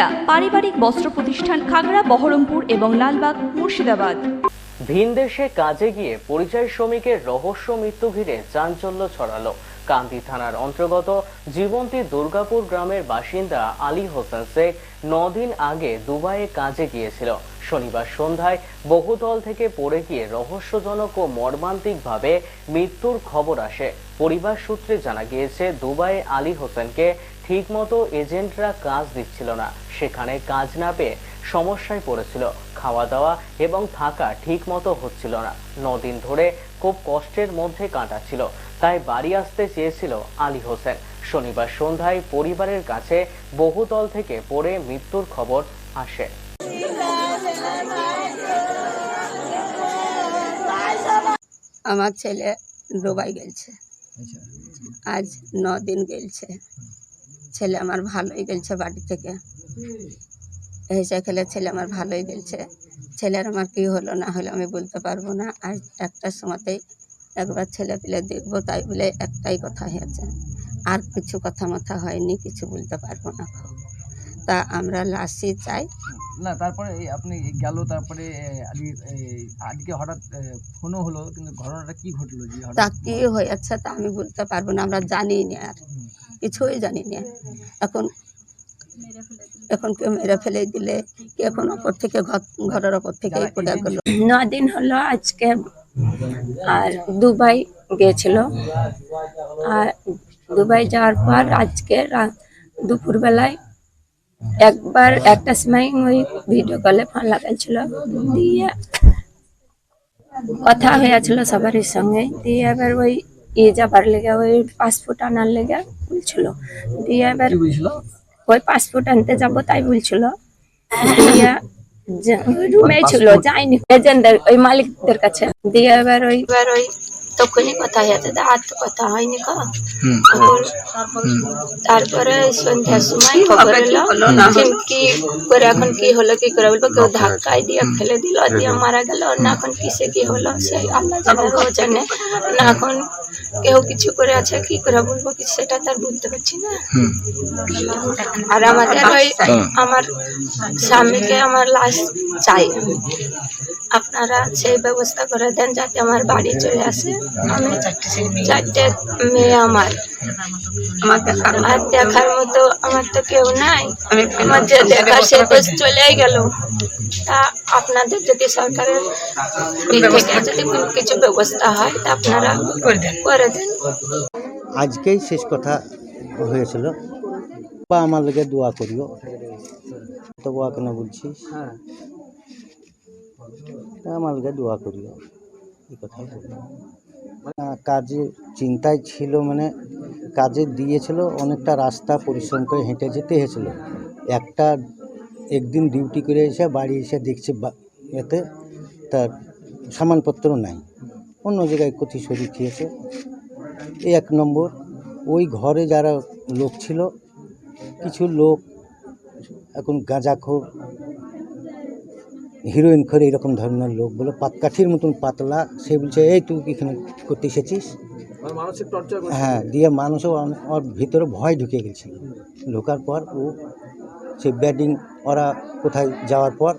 বাসিন্দা পারিবারিক বস্ত্র প্রতিষ্ঠান খাগড়া, বহরমপুর এবং লালবাগ, মুর্শিদাবাদ। ভিন দেশে কাজে গিয়ে পরিযায়ী শ্রমিকের রহস্য মৃত্যু ঘিরে চাঞ্চল্য ছড়ালো। কান্দি থানার অন্তর্গত জীবন্তী দুর্গাপুর গ্রামের বাসিন্দা আলী হোসেন শেখ দিন আগে দুবাইয়ে কাজে গিয়েছিল। শনিবার সন্ধ্যায় বহুতল থেকে পড়ে গিয়ে রহস্যজনক ও মর্মান্তিকভাবে মৃত্যুর খবর আসে। পরিবার সূত্রে জানা গিয়েছে, দুবাইয়ে আলী হোসেনকে ঠিকমতো এজেন্টরা কাজ দিচ্ছিল না। সেখানে কাজ না পেয়ে সমস্যায় পড়েছিল। খাওয়া দাওয়া এবং থাকা ঠিক মতো হচ্ছিল না। নদিন ধরে খুব কষ্টের মধ্যে কাটাচ্ছিল। তাই বাড়ি আসতে চেয়েছিল আলী হোসেন। শনিবার সন্ধ্যায় পরিবারের কাছে বহুতল থেকে পড়ে মৃত্যুর খবর আসে। আমার ছেলে দুবাই গেছে। আজ ন দিন গেলছে ছেলে আমার ভালোই গেলছে বাড়ি থেকে। হেসে খেলে ছেলে আমার ভালোই গেলছে। ছেলের আমার কী হলো না হলো আমি বলতে পারব না। আর একটার সময়তেই একবার ছেলে পেলে দেখব, তাই বলে একটাই কথা হয়েছে। আর কিছু কথা মাথা হয়নি, কিছু বলতে পারব না। তা আমরা লাশই চাই না তারপরে আপনি গেল তারপরে আজকে হঠাৎ ফোনও হলো কিন্তু ঘটনাটা কি ঘটলো তা হঠাৎ হয়ে হয়েছে তা আমি বলতে পারব না আমরা জানি না আর কিছুই জানি না এখন এখন কেউ মেরে ফেলে দিলে কি এখন ওপর থেকে ঘর ঘরের ওপর থেকে পড়ে গেল দিন হলো আজকে আর দুবাই গিয়েছিল। আর দুবাই যাওয়ার পর আজকে দুপুরবেলায় একবার একটা সময় ওই ভিডিও কলে ফোন লাগাইছিল দিয়ে কথা হয়েছিল সবারই সঙ্গে দিয়ে এবার ওই ই যাবার লেগে ওই পাসপোর্ট আনার লেগে বলছিল দিয়ে এবার ওই পাসপোর্ট আনতে যাব তাই বলছিল দিয়ে রুমে ছিল যাইনি এজেন্টদের ওই মালিকদের কাছে দিয়ে এবার ওই এবার ওই তখনই কথা হয়ে হয়েছে আর তো কথা হয়নি তারপরে সন্ধ্যার সময় খবর এলো কি করে এখন কি হলো কি করে বলব? কেউ ধাক্কায় দিয়ে ফেলে দিল দিয়ে মারা গেল না এখন কিসে কি হলো সেই আল্লাহ জানে না এখন কেউ কিছু করে আছে কি করে বলব? কি সেটা তার বলতে পারছি না। আর আমাদের ওই আমার স্বামীকে আমার লাশ চাই। আপনারা সেই ব্যবস্থা করে দেন যাতে আমার বাড়ি চলে আসে। আমি চারটে মেয়ে আমার। আর দেখার মতো আমার তো কেউ নাই। আমার যে দেখা সে তো চলেই গেল। তা আপনাদের যদি সরকারের যদি কোনো কিছু ব্যবস্থা হয় তা আপনারা করে দেন। আজকেই শেষ কথা হয়েছিল। বা আমার লেগে দোয়া করিও। তো দোয়া কেন বলছিস? হ্যাঁ। আমার দোয়া করিও এই কথাই বললাম কাজে চিন্তায় ছিল মানে কাজে দিয়েছিল, অনেকটা রাস্তা পরিশ্রম করে হেঁটে যেতে হয়েছিল। একটা একদিন ডিউটি করে এসে বাড়ি এসে দেখছে এতে তার সামানপত্র নাই। অন্য জায়গায় কোথি শরীর খেয়েছে। এক নম্বর, ওই ঘরে যারা লোক ছিল, কিছু লোক এখন গাঁজাখোর হিরোইন করে এরকম ধরনের লোক বলে পাতকাঠির মতন পাতলা সে বলছে এই তুই কি এখানে করতে এসেছিস? হ্যাঁ দিয়ে মানুষও ওর ভিতরে ভয় ঢুকে গেছিল ঢোকার পর ও সেই ব্যাটিং ওরা কোথায় যাওয়ার পর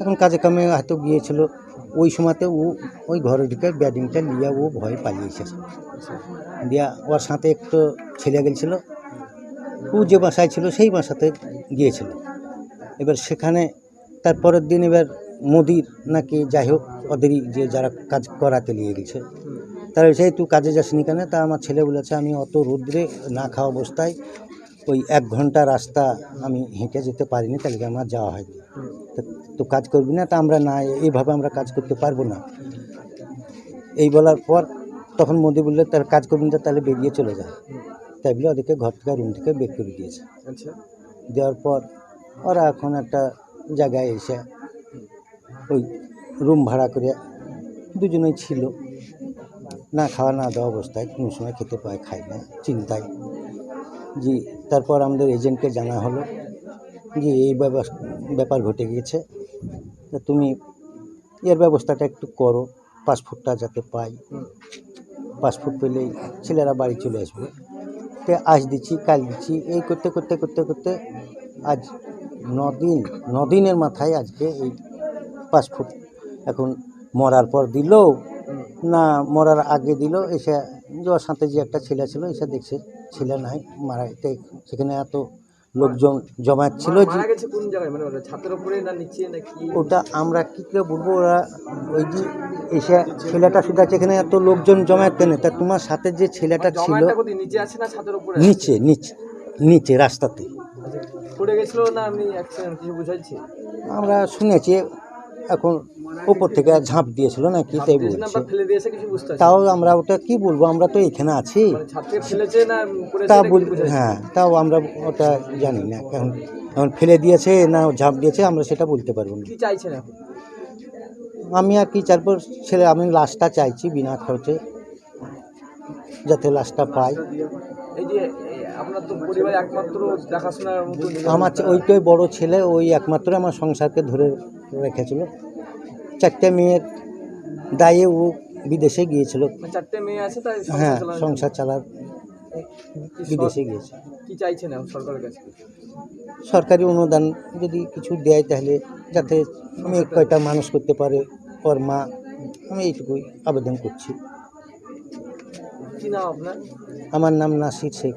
এখন কাজে কামে হয়তো গিয়েছিল ওই সময়তে ও ওই ঘরে ঢুকে ব্যাটিংটা নিয়ে ও ভয় পালিয়ে এসেছে। দিয়া ওর সাথে একটু ছেলে গেছিল ও যে বাসায় ছিল সেই বাসাতে গিয়েছিল। এবার সেখানে তার পরের দিন এবার মোদির নাকি যাই হোক ওদেরই যে যারা কাজ করাতে নিয়ে গেছে তারা সেই তুই কাজে যাসনি কেন? তা আমার ছেলে বলেছে আমি অত রৌদ্রে না খাওয়া অবস্থায় ওই এক ঘণ্টা রাস্তা আমি হেঁটে যেতে পারিনি তাহলে আমার যাওয়া হয়নি? তো কাজ করবি না তা আমরা না এইভাবে আমরা কাজ করতে পারব না। এই বলার পর তখন মোদি বললে তার কাজ করবি না তাহলে বেরিয়ে চলে যায় তাই বলে ওদেরকে ঘর থেকে রুম থেকে বের করে দিয়েছে। আচ্ছা। দেওয়ার পর ওরা এখন একটা জায়গায় এসে ওই রুম ভাড়া করে দুজনেই ছিল। না খাওয়া, না দেওয়া অবস্থায় কোনো সময় খেতে পায়, খায় না, চিন্তায়। জি, তারপর আমাদের এজেন্টকে জানা হলো যে এই ব্যাপার ঘটে গিয়েছে তুমি এর ব্যবস্থাটা একটু করো পাসপোর্টটা যাতে পাই। পাসপোর্ট পেলেই ছেলেরা বাড়ি চলে আসবে। তো আজ দিচ্ছি, কাল দিচ্ছি, এই করতে করতে করতে করতে আজ নদিন নদিনের মাথায় আজকে এই পাসপোর্ট এখন মরার পর দিল না মরার আগে দিল এসে যাওয়ার সাথে যে একটা ছেলে ছিল এসে দেখছে ছেলে নাই মারা সেখানে এত লোকজন জমায়েত ছিল মানে ওটা আমরা কী করে বলব? ওরা ওই যে এসে ছেলেটা শুধু আছে এখানে এত লোকজন জমায়েত কেন? তা তোমার সাথে যে ছেলেটা ছিল নিচে? নিচে নিচে রাস্তাতে। পড়ে গেছিল না আমি কিছু বুঝাইছি? আমরা শুনেছি এখন উপর থেকে ঝাঁপ দিয়েছিল না কি তাই বলছে। তাও আমরা ওটা কি বলব আমরা তো এখানে আছি। মানে তা বল হ্যাঁ তাও আমরা ওটা জানি না এখন এখন ফেলে দিয়েছে না ঝাঁপ দিয়েছে আমরা সেটা বলতে পারব না। আমি আর কি চারপর ছেলে আমি লাশটা চাইছি বিনা খরচে যাতে লাশটা পাই আপনার তো পরিবারে একমাত্র দেখাশোনার আমার ওইটাই বড় ছেলে ওই একমাত্র আমার সংসারকে ধরে রেখেছিল। চারটে মেয়ের দায়ে ও বিদেশে গিয়েছিল। মানে চারটে মেয়ে আছে তাই হ্যাঁ সংসার চালার বিদেশে গিয়েছে। কি চাইছেন সরকারের কাছে? সরকারি অনুদান যদি কিছু দেয় তাহলে যাতে মেয়ে কয়টা মানুষ করতে পারে ওর মা আমি এইটুকুই আবেদন করছি। কি নাম আপনার? আমার নাম নাসির শেখ।